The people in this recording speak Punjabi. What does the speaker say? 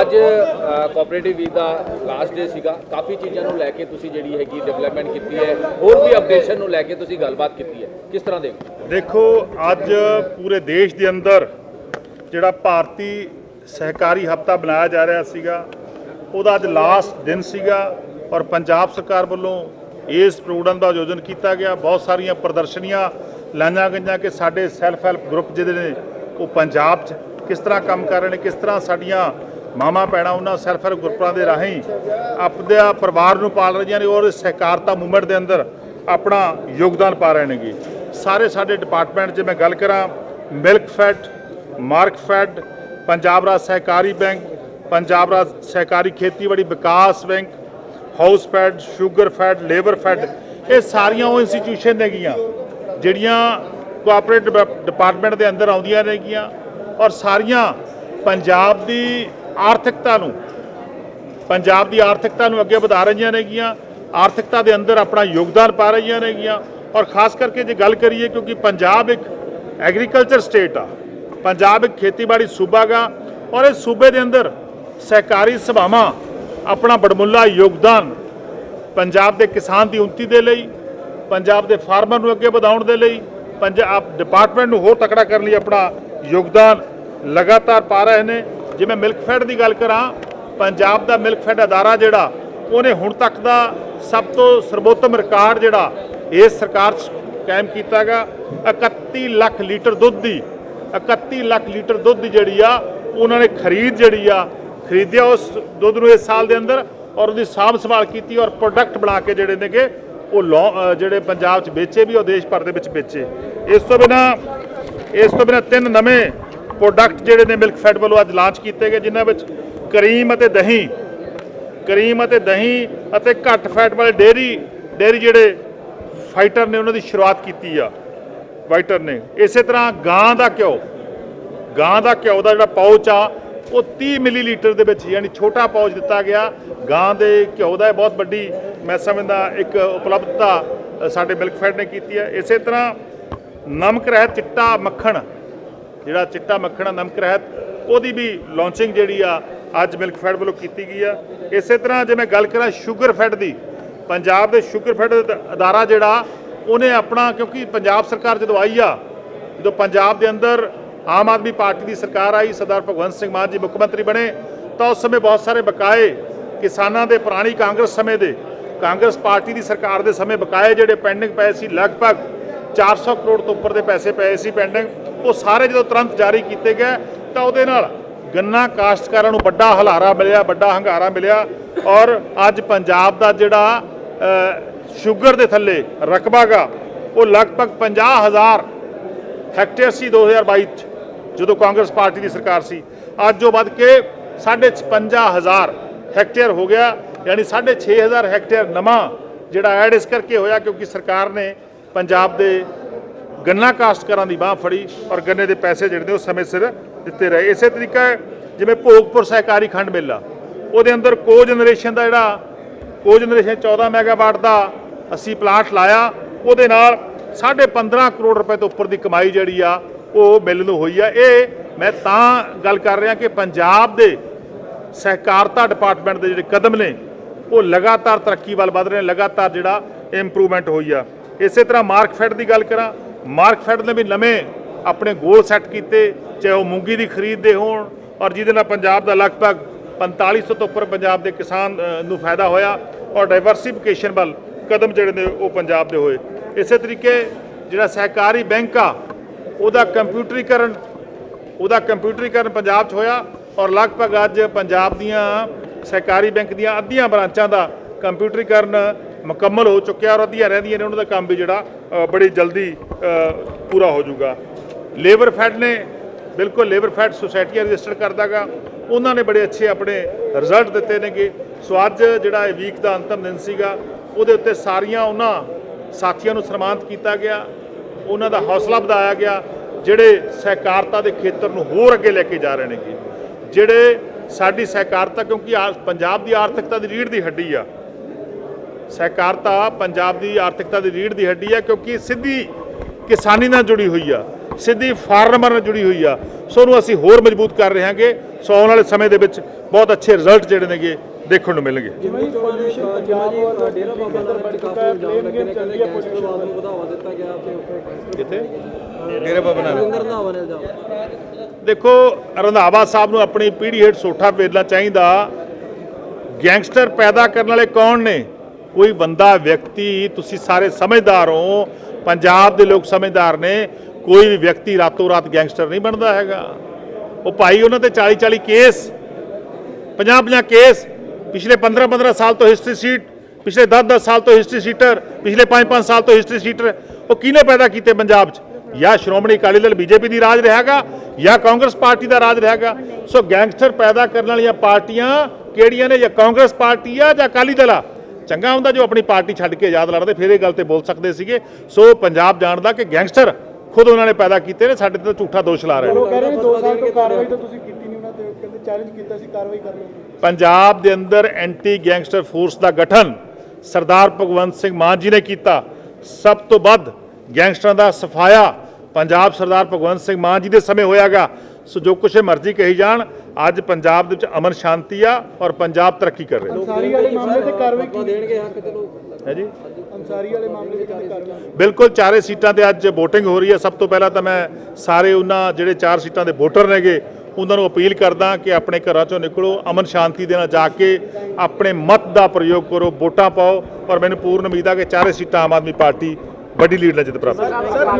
ਅੱਜ ਕੋਆਪਰੇਟਿਵ ਵੀਕ ਦਾ ਲਾਸਟ ਡੇ ਸੀਗਾ। ਕਾਫੀ ਚੀਜ਼ਾਂ ਨੂੰ ਲੈ ਕੇ ਤੁਸੀਂ ਜਿਹੜੀ ਹੈਗੀ ਡਿਵੈਲਪਮੈਂਟ ਕੀਤੀ ਹੈ। ਹੋਰ ਵੀ ਅਪਡੇਸ਼ਨ ਨੂੰ ਲੈ ਕੇ ਤੁਸੀਂ ਗੱਲਬਾਤ ਕੀਤੀ ਹੈ। ਕਿਸ ਤਰ੍ਹਾਂ ਦੇਖੋ ਦੇਖੋ, ਅੱਜ ਪੂਰੇ ਦੇਸ਼ ਦੇ ਅੰਦਰ ਜਿਹੜਾ ਭਾਰਤੀ ਸਹਿਕਾਰੀ ਹਫਤਾ ਬਣਾਇਆ ਜਾ ਰਿਹਾ ਸੀਗਾ, ਉਹਦਾ ਅੱਜ ਲਾਸਟ ਦਿਨ ਸੀਗਾ ਔਰ ਪੰਜਾਬ ਸਰਕਾਰ ਵੱਲੋਂ ਇਸ ਪ੍ਰੋਗਰਾਮ ਦਾ ਆਯੋਜਨ ਕੀਤਾ ਗਿਆ। ਬਹੁਤ ਸਾਰੀਆਂ ਪ੍ਰਦਰਸ਼ਨੀਆਂ ਲਾਈਆਂ ਗਈਆਂ ਕਿ ਸਾਡੇ ਸੈਲਫ ਹੈਲਪ ਗਰੁੱਪ ਜਿਹੜੇ ਨੇ, ਉਹ ਪੰਜਾਬ 'ਚ ਕਿਸ ਤਰ੍ਹਾਂ ਕੰਮ ਕਰ ਰਹੇ ਨੇ, ਕਿਸ ਤਰ੍ਹਾਂ ਸਾਡੀਆਂ ਮਾਮਾ ਭੈਣਾਂ ਉਹਨਾਂ ਸੈਲਫ ਹੈਲਪ ਗਰੁੱਪਾਂ ਦੇ ਰਾਹੀਂ ਆਪਣੇ ਪਰਿਵਾਰ ਨੂੰ ਪਾਲ ਰਹੀਆਂ ਨੇ ਔਰ ਸਹਿਕਾਰਤਾ ਮੂਵਮੈਂਟ ਦੇ ਅੰਦਰ ਆਪਣਾ ਯੋਗਦਾਨ ਪਾ ਰਹੇ ਨੇਗੇ। ਸਾਰੇ ਸਾਡੇ ਡਿਪਾਰਟਮੈਂਟ ਜੇ ਮੈਂ ਗੱਲ ਕਰਾਂ, Milkfed, Markfed, Punjab ਰਾਜ ਸਹਿਕਾਰੀ ਬੈਂਕ, ਪੰਜਾਬ ਰਾਜ ਸਹਿਕਾਰੀ ਖੇਤੀਬਾੜੀ ਵਿਕਾਸ bank, Housefed, Sugarfed, Labourfed, ਇਹ ਸਾਰੀਆਂ ਉਹ ਇੰਸਟੀਟਿਊਸ਼ਨ ਨੇਗੀਆਂ ਜਿਹੜੀਆਂ ਕੋਆਪਰੇਟ ਡਿਪਾਰਟਮੈਂਟ ਦੇ ਅੰਦਰ ਆਉਂਦੀਆਂ ਨੇਗੀਆਂ ਔਰ ਸਾਰੀਆਂ ਪੰਜਾਬ ਦੀ ਆਰਥਿਕਤਾ ਨੂੰ। ਪੰਜਾਬ ਦੀ ਆਰਥਿਕਤਾ ਨੂੰ ਅੱਗੇ ਵਧਾ ਰਹੀਆਂ ਨੇਗੀਆਂ। ਆਰਥਿਕਤਾ ਦੇ ਅੰਦਰ ਆਪਣਾ ਯੋਗਦਾਨ ਪਾ ਰਹੀਆਂ ਨੇਗੀਆਂ। ਔਰ ਖਾਸ ਕਰਕੇ ਜੇ ਗੱਲ ਕਰੀਏ, ਕਿਉਂਕਿ ਪੰਜਾਬ ਇੱਕ ਐਗਰੀਕਲਚਰ ਸਟੇਟ ਆ। ਪੰਜਾਬ ਇੱਕ ਖੇਤੀਬਾੜੀ ਸੂਬਾ ਗਾ। ਔਰ ਇਸ ਸੂਬੇ ਦੇ ਅੰਦਰ ਸਹਿਕਾਰੀ ਸਭਾਵਾਂ ਆਪਣਾ ਬੜਮੁੱਲਾ ਯੋਗਦਾਨ ਪੰਜਾਬ ਦੇ ਕਿਸਾਨ ਦੀ ਉੱਨਤੀ ਦੇ ਲਈ, ਪੰਜਾਬ ਦੇ ਫਾਰਮਰ ਨੂੰ ਅੱਗੇ ਵਧਾਉਣ ਦੇ ਲਈ, ਪੰਜਾਬ ਡਿਪਾਰਟਮੈਂਟ ਨੂੰ ਹੋਰ ਤਕੜਾ ਕਰਨ ਲਈ ਆਪਣਾ ਯੋਗਦਾਨ ਲਗਾਤਾਰ ਪਾ ਰਹੇ ਨੇ। ਜਿਵੇਂ ਮਿਲਕ ਫੈਡ ਦੀ ਗੱਲ ਕਰਾਂ, ਪੰਜਾਬ ਦਾ ਮਿਲਕ ਫੈਡ ਅਦਾਰਾ ਜਿਹੜਾ, ਉਹਨੇ ਹੁਣ ਤੱਕ ਦਾ ਸਭ ਤੋਂ ਸਰਵੋਤਮ ਰਿਕਾਰਡ ਜਿਹੜਾ ਇਸ ਸਰਕਾਰ 'ਚ ਕਾਇਮ ਕੀਤਾਗਾ 31 ਲੱਖ ਲੀਟਰ ਦੁੱਧ ਦੀ 31 ਲੱਖ ਲੀਟਰ ਦੁੱਧ ਦੀ ਜਿਹੜੀ ਆ, ਉਹਨਾਂ ਨੇ ਖਰੀਦ ਜਿਹੜੀ ਆ, ਖਰੀਦਿਆ ਉਸ ਦੁੱਧ ਨੂੰ ਇਸ ਸਾਲ ਦੇ ਅੰਦਰ ਔਰ ਉਹਦੀ ਸਾਂਭ ਸੰਭਾਲ ਕੀਤੀ ਔਰ ਪ੍ਰੋਡਕਟ ਬਣਾ ਕੇ ਜਿਹੜੇ ਨੇਗੇ, ਉਹ ਲੌ- ਜਿਹੜੇ ਪੰਜਾਬ 'ਚ ਵੇਚੇ ਵੀ ਔਰ ਦੇਸ਼ ਭਰ ਦੇ ਵਿੱਚ ਵੇਚੇ। ਇਸ ਤੋਂ ਬਿਨਾ, ਇਸ ਤੋਂ ਬਿਨਾ ਤਿੰਨ ਨਵੇਂ ਪ੍ਰੋਡਕਟ ਜਿਹੜੇ ਨੇ ਮਿਲਕ ਫੈਡ ਵੱਲੋਂ ਅੱਜ ਲਾਂਚ ਕੀਤੇ ਗਏ, ਜਿਨ੍ਹਾਂ ਵਿੱਚ ਕਰੀਮ ਅਤੇ ਦਹੀਂ, ਕਰੀਮ ਅਤੇ ਦਹੀਂ ਅਤੇ ਘੱਟ ਫੈਟ ਵਾਲੇ ਡੇਰੀ ਡੇਰੀ ਜਿਹੜੇ ਫਾਈਟਰ ਨੇ, ਉਹਨਾਂ ਦੀ ਸ਼ੁਰੂਆਤ ਕੀਤੀ ਆ ਵਾਈਟਰ ਨੇ। ਇਸੇ ਤਰ੍ਹਾਂ ਗਾਂ ਦਾ ਘਿਓ, ਗਾਂ ਦਾ ਘਿਓ ਦਾ ਜਿਹੜਾ ਪਾਉਚ ਆ, ਉਹ 30 ਮਿਲੀਲੀਟਰ ਦੇ ਵਿੱਚ, ਯਾਨੀ ਛੋਟਾ ਪਾਊਚ ਦਿੱਤਾ ਗਿਆ। ਗਾਂ ਦੇ ਘਿਓ ਦਾ ਇਹ ਬਹੁਤ ਵੱਡੀ, ਮੈਂ ਸਮਝਦਾ, ਇੱਕ ਉਪਲਬਧਤਾ ਸਾਡੇ ਮਿਲਕ ਫੈਡ ਨੇ ਕੀਤੀ ਹੈ ਇਸੇ ਤਰ੍ਹਾਂ ਨਮਕ ਰਹਿਤ ਚਿੱਟਾ ਮੱਖਣ ਜਿਹੜਾ ਚਿੱਟਾ ਮੱਖਣਾ ਨਮਕ ਰਹਿਤ, ਉਹਦੀ ਵੀ ਲਾਂਚਿੰਗ ਜਿਹੜੀ ਆ, ਅੱਜ ਮਿਲਕ ਫੈਡ ਵੱਲੋਂ ਕੀਤੀ ਗਈ ਆ। ਇਸੇ ਤਰ੍ਹਾਂ ਜੇ ਮੈਂ ਗੱਲ ਕਰਾਂ ਸ਼ੂਗਰ ਫੈਡ ਦੀ, ਪੰਜਾਬ ਦੇ ਸ਼ੂਗਰ ਫੈਡ ਅਦਾਰਾ ਜਿਹੜਾ, ਉਹਨੇ ਆਪਣਾ, ਕਿਉਂਕਿ ਪੰਜਾਬ ਸਰਕਾਰ ਜਦੋਂ ਆਈ ਆ, ਜਦੋਂ ਪੰਜਾਬ ਦੇ ਅੰਦਰ ਆਮ ਆਦਮੀ ਪਾਰਟੀ ਦੀ ਸਰਕਾਰ ਆਈ, ਸਰਦਾਰ ਭਗਵੰਤ ਸਿੰਘ ਮਾਨ ਜੀ ਮੁੱਖ ਮੰਤਰੀ ਬਣੇ, ਤਾਂ ਉਸ ਸਮੇਂ ਬਹੁਤ ਸਾਰੇ ਬਕਾਏ ਕਿਸਾਨਾਂ ਦੇ, ਪੁਰਾਣੀ ਕਾਂਗਰਸ ਸਮੇਂ ਦੇ, ਕਾਂਗਰਸ ਪਾਰਟੀ ਦੀ ਸਰਕਾਰ ਦੇ ਸਮੇਂ ਬਕਾਏ ਜਿਹੜੇ ਪੈਂਡਿੰਗ ਪਏ ਸੀ, ਲਗਭਗ 400 ਕਰੋੜ ਤੋਂ ਉੱਪਰ ਦੇ ਪੈਸੇ ਪਏ ਸੀ ਪੈਂਡਿੰਗ ਉਹ ਸਾਰੇ ਜਦੋਂ ਤੁਰੰਤ ਜਾਰੀ ਕੀਤੇ ਗਏ, ਤਾਂ ਉਹਦੇ ਨਾਲ ਗੰਨਾ ਕਾਸ਼ਤਕਾਰਾਂ ਨੂੰ ਵੱਡਾ ਹਲਾਰਾ ਮਿਲਿਆ, ਵੱਡਾ ਹੰਗਾਰਾ ਮਿਲਿਆ। ਔਰ ਅੱਜ ਪੰਜਾਬ ਦਾ ਜਿਹੜਾ ਸ਼ੂਗਰ ਦੇ ਥੱਲੇ ਰਕਬਾ ਗਾ, ਉਹ ਲਗਭਗ 50000 ਹੈਕਟੇਅਰ ਸੀ 2022 ਚ, ਜਦੋਂ ਕਾਂਗਰਸ ਪਾਰਟੀ ਦੀ ਸਰਕਾਰ ਸੀ। ਅੱਜ ਉਹ ਵੱਧ ਕੇ 55000 ਹੈਕਟੇਅਰ ਹੋ ਗਿਆ, ਯਾਨੀ 6500 ਹੈਕਟੇਅਰ ਨਵਾਂ ਜਿਹੜਾ ਐਡ ਇਸ ਕਰਕੇ ਹੋਇਆ ਕਿਉਂਕਿ ਸਰਕਾਰ ਨੇ ਪੰਜਾਬ ਦੇ ਗੰਨਾ ਕਾਸ਼ਤਕਾਰਾਂ ਦੀ ਬਾਹ ਫੜੀ ਔਰ ਗੰਨੇ ਦੇ ਪੈਸੇ ਜਿਹੜੇ ਨੇ ਉਹ ਸਮੇਂ ਸਿਰ ਦਿੱਤੇ ਰਹੇ। ਇਸੇ ਤਰੀਕਾ ਜਿਵੇਂ ਭੋਗਪੁਰ ਸਹਿਕਾਰੀ ਖੰਡ ਮੇਲਾ, ਉਹਦੇ ਅੰਦਰ ਕੋ ਜਨਰੇਸ਼ਨ ਦਾ ਜਿਹੜਾ ਕੋ ਜਨਰੇਸ਼ਨ 14 ਮੈਗਾਵਾਟ ਦਾ ਅਸੀਂ ਪਲਾਂਟ ਲਾਇਆ, ਉਹਦੇ ਨਾਲ 15.5 ਕਰੋੜ ਰੁਪਏ ਤੋਂ ਉੱਪਰ ਦੀ ਕਮਾਈ ਜਿਹੜੀ ਆ, ਉਹ ਮਿਲ ਨੂੰ ਹੋਈ ਆ। ਇਹ ਮੈਂ ਤਾਂ ਗੱਲ ਕਰ ਰਿਹਾ ਕਿ ਪੰਜਾਬ ਦੇ ਸਹਿਕਾਰਤਾ ਡਿਪਾਰਟਮੈਂਟ ਦੇ ਜਿਹੜੇ ਕਦਮ ਨੇ, ਉਹ ਲਗਾਤਾਰ ਤਰੱਕੀ ਵੱਲ ਵਧ ਰਹੇ ਨੇ, ਲਗਾਤਾਰ ਜਿਹੜਾ ਇੰਪਰੂਵਮੈਂਟ ਹੋਈ ਆ। ਇਸੇ ਤਰ੍ਹਾਂ ਮਾਰਕਫੈਡ ਦੀ ਗੱਲ ਕਰਾਂ ਮਾਰਕਫੈਡ ਨੇ ਵੀ ਨਵੇਂ ਆਪਣੇ ਗੋਲ ਸੈੱਟ ਕੀਤੇ, ਚਾਹੇ ਉਹ ਮੂੰਗੀ ਦੀ ਖਰੀਦ ਦੇ ਹੋਣ ਔਰ ਜਿਹਦੇ ਨਾਲ ਪੰਜਾਬ ਦਾ ਲਗਭਗ 4500 ਤੋਂ ਉੱਪਰ ਪੰਜਾਬ ਦੇ ਕਿਸਾਨ ਨੂੰ ਫਾਇਦਾ ਹੋਇਆ ਔਰ ਡਾਈਵਰਸਿਫਿਕੇਸ਼ਨ ਵੱਲ ਕਦਮ ਜਿਹੜੇ ਨੇ ਉਹ ਪੰਜਾਬ ਦੇ ਹੋਏ। ਇਸੇ ਤਰੀਕੇ ਜਿਹੜਾ ਸਹਿਕਾਰੀ ਬੈਂਕ ਆ, ਉਹਦਾ ਕੰਪਿਊਟਰੀਕਰਨ ਉਹਦਾ ਕੰਪਿਊਟਰੀਕਰਨ ਪੰਜਾਬ 'ਚ ਹੋਇਆ ਔਰ ਲਗਭਗ ਅੱਜ ਪੰਜਾਬ ਦੀਆਂ ਸਹਿਕਾਰੀ ਬੈਂਕ ਦੀਆਂ ਅੱਧੀਆਂ ਬ੍ਰਾਂਚਾਂ ਦਾ ਕੰਪਿਊਟਰੀਕਰਨ ਮੁਕੰਮਲ ਹੋ ਚੁੱਕਿਆ ਔਰ ਅੱਧੀਆਂ ਰਹਿੰਦੀਆਂ ਨੇ ਉਹਨਾਂ ਦਾ ਕੰਮ ਵੀ ਜਿਹੜਾ ਬੜੀ ਜਲਦੀ ਪੂਰਾ ਹੋ ਜਾਊਗਾ। ਲੇਬਰ ਫੈਡ ਨੇ ਬਿਲਕੁਲ ਲੇਬਰ ਫੈਡ ਸੁਸਾਇਟੀਆਂ ਰਜਿਸਟਰ ਕਰਦਾਗਾ। ਉਹਨਾਂ ਨੇ ਬੜੇ ਅੱਛੇ ਆਪਣੇ ਰਿਜ਼ਲਟ ਦਿੱਤੇ ਨੇਗੇ। ਸੋ ਅੱਜ ਜਿਹੜਾ ਇਹ ਵੀਕ ਦਾ ਅੰਤਮ ਦਿਨ ਸੀਗਾ, ਉਹਦੇ ਉੱਤੇ ਸਾਰੀਆਂ ਉਹਨਾਂ ਸਾਥੀਆਂ ਨੂੰ ਸਨਮਾਨਿਤ ਕੀਤਾ ਗਿਆ। ਉਹਨਾਂ ਦਾ ਹੌਸਲਾ ਵਧਾਇਆ ਗਿਆ। ਜਿਹੜੇ ਸਹਿਕਾਰਤਾ ਦੇ ਖੇਤਰ ਨੂੰ ਹੋਰ ਅੱਗੇ ਲੈ ਕੇ ਜਾ ਰਹੇ ਨੇਗੇ। ਜਿਹੜੇ ਸਾਡੀ ਸਹਿਕਾਰਤਾ, ਕਿਉਂਕਿ ਆ- ਪੰਜਾਬ ਦੀ ਆਰਥਿਕਤਾ ਦੀ ਰੀੜ੍ਹ ਦੀ ਹੱਡੀ ਆ ਸਹਿਕਾਰਤਾ ਪੰਜਾਬ ਦੀ ਆਰਥਿਕਤਾ ਦੀ ਰੀੜ੍ਹ ਦੀ ਹੱਡੀ ਆ ਕਿਉਂਕਿ ਸਿੱਧੀ ਕਿਸਾਨੀ ਨਾਲ ਜੁੜੀ ਹੋਈ ਆ ਸਿੱਧੀ ਫਾਰਮਰ ਨਾਲ ਜੁੜੀ ਹੋਈ ਆ। ਸੋ ਉਹਨੂੰ ਅਸੀਂ ਹੋਰ ਮਜ਼ਬੂਤ ਕਰ ਰਹੇ ਹਾਂਗੇ। ਸੋ ਆਉਣ ਵਾਲੇ ਸਮੇਂ ਦੇ ਵਿੱਚ ਬਹੁਤ ਅੱਛੇ ਰਿਜ਼ਲਟ ਜਿਹੜੇ ਨੇਗੇ ਦੇਖਣ ਨੂੰ ਮਿਲਣਗੇ। ਹੀ ਡੇਰਾ ਬਾਬਾ ਨਾਨਕ। ਹੈ ਹੈ ਦੇਖੋ ਰੰਧਾਵਾ ਸਾਹਿਬ ਨੂੰ ਆਪਣੀ ਪੀੜ੍ਹੀ ਹੇਠ ਸੋਠਾ ਫੇਰਨਾ ਚਾਹੀਦਾ। ਗੈਂਗਸਟਰ ਪੈਦਾ ਕਰਨ ਵਾਲੇ ਕੌਣ ਨੇ? ਕੋਈ ਬੰਦਾ, ਵਿਅਕਤੀ ਤੁਸੀਂ ਸਾਰੇ ਸਮਝਦਾਰ ਹੋ, ਪੰਜਾਬ ਦੇ ਲੋਕ ਸਮਝਦਾਰ ਨੇ, ਕੋਈ ਵੀ ਵਿਅਕਤੀ ਰਾਤੋਂ ਰਾਤ ਗੈਂਗਸਟਰ ਨਹੀਂ ਬਣਦਾ ਹੈਗਾ। ਉਹ ਭਾਈ ਉਹਨਾਂ ਤੇ 40 40 ਕੇਸ 50 50 ਕੇਸ, ਪਿਛਲੇ 15 15 ਸਾਲ ਤੋਂ ਹਿਸਟਰੀ ਸੀਟ ਪਿਛਲੇ 10 10 ਸਾਲ ਤੋਂ ਹਿਸਟਰੀ ਸੀਟਰ ਪਿਛਲੇ 5 5 ਸਾਲ ਤੋਂ ਹਿਸਟਰੀ ਸੀਟਰ ਉਹ ਕਿਹਨੇ ਪੈਦਾ ਕੀਤੇ ਪੰਜਾਬ 'ਚ? ਜਾਂ ਸ਼੍ਰੋਮਣੀ ਅਕਾਲੀ ਦਲ ਬੀਜੇਪੀ ਦੀ ਰਾਜ ਰਿਹਾਗਾ ਜਾਂ ਕਾਂਗਰਸ ਪਾਰਟੀ ਦਾ ਰਾਜ ਰਿਹਾਗਾ ਸੋ ਗੈਂਗਸਟਰ ਪੈਦਾ ਕਰਨ ਵਾਲੀਆਂ ਪਾਰਟੀਆਂ ਕਿਹੜੀਆਂ ਨੇ? ਜਾਂ ਕਾਂਗਰਸ ਪਾਰਟੀ ਆ ਜਾਂ ਅਕਾਲੀ ਦਲ ਆ? ਚੰਗਾ ਹੁੰਦਾ ਜੋ ਆਪਣੀ ਪਾਰਟੀ ਛੱਡ ਕੇ ਆਜ਼ਾਦ ਲੜਦੇ ਫਿਰ ਇਹ ਗੱਲ ਤੇ ਬੋਲ ਸਕਦੇ ਸੀਗੇ। ਸੋ ਪੰਜਾਬ ਜਾਣਦਾ ਕਿ ਗੈਂਗਸਟਰ ਖੁਦ ਉਹਨਾਂ ਨੇ ਪੈਦਾ ਕੀਤੇ ਨੇ ਸਾਡੇ ਤੇ ਝੂਠਾ ਦੋਸ਼ ਲਾ ਰਹੇ ਨੇ। ਉਹ ਕਹਿ ਰਹੇ 2 ਸਾਲ ਤੋਂ ਕਾਰਵਾਈ ਤਾਂ ਤੁਸੀਂ ਕੀਤੀ ਨਹੀਂ ਉਹਨਾਂ ਤੇ ਕਹਿੰਦੇ ਚੈਲੰਜ ਕੀਤਾ ਸੀ ਕਾਰਵਾਈ ਕਰ ਲਓ ਪੰਜਾਬ ਦੇ ਅੰਦਰ ਐਂਟੀ ਗੈਂਗਸਟਰ ਫੋਰਸ ਦਾ ਗਠਨ ਸਰਦਾਰ ਭਗਵੰਤ ਸਿੰਘ ਮਾਨ ਜੀ ਨੇ ਕੀਤਾ। ਸਭ ਤੋਂ ਵੱਧ ਗੈਂਗਸਟਰਾਂ ਦਾ ਸਫਾਇਆ ਪੰਜਾਬ ਸਰਦਾਰ ਭਗਵੰਤ ਸਿੰਘ ਮਾਨ ਜੀ ਦੇ ਸਮੇਂ ਹੋਇਆਗਾ। ਸੋ ਜੋ ਕੁਛ ਮਰਜ਼ੀ ਕਹੀ ਜਾਣ ਅੱਜ ਪੰਜਾਬ ਦੇ ਵਿੱਚ ਅਮਨ ਸ਼ਾਂਤੀ ਆ ਔਰ ਪੰਜਾਬ ਤਰੱਕੀ ਕਰ ਰਿਹਾ ਅੰਸਾਰੀ ਵਾਲੇ ਮਾਮਲੇ ਤੇ ਕਾਰਵਾਈ ਕੀ ਦੇਣਗੇ ਹੱਕ ਤੇ ਲੋਕ? ਹੈ ਜੀ। ਅੰਸਾਰੀ ਵਾਲੇ ਮਾਮਲੇ ਤੇ ਕਾਰਵਾਈ? ਬਿਲਕੁਲ ਚਾਰੇ ਸੀਟਾਂ ਤੇ ਅੱਜ VOTING ਹੋ ਰਹੀ ਹੈ। ਸਭ ਤੋਂ ਪਹਿਲਾਂ ਤਾਂ ਮੈਂ ਸਾਰੇ ਉਹਨਾਂ ਜਿਹੜੇ ਚਾਰ ਸੀਟਾਂ ਦੇ ਵੋਟਰ ਨੇਗੇ ਉਹਨਾਂ ਨੂੰ ਅਪੀਲ ਕਰਦਾ ਕਿ ਆਪਣੇ ਘਰਾਂ ਚੋਂ ਨਿਕਲੋ ਅਮਨ ਸ਼ਾਂਤੀ ਦੇ ਨਾਲ ਜਾ ਕੇ ਆਪਣੇ ਮਤ ਦਾ ਪ੍ਰਯੋਗ ਕਰੋ ਵੋਟਾਂ ਪਾਓ ਔਰ ਮੈਨੂੰ ਪੂਰਨ ਉਮੀਦ ਆ ਕਿ ਚਾਰੇ ਸੀਟਾਂ ਆਮ ਆਦਮੀ ਪਾਰਟੀ ਵੱਡੀ ਲੀਡ ਨਾਲ ਜਿੱਤ ਪ੍ਰਾਪਤ ਕਰੇਗੀ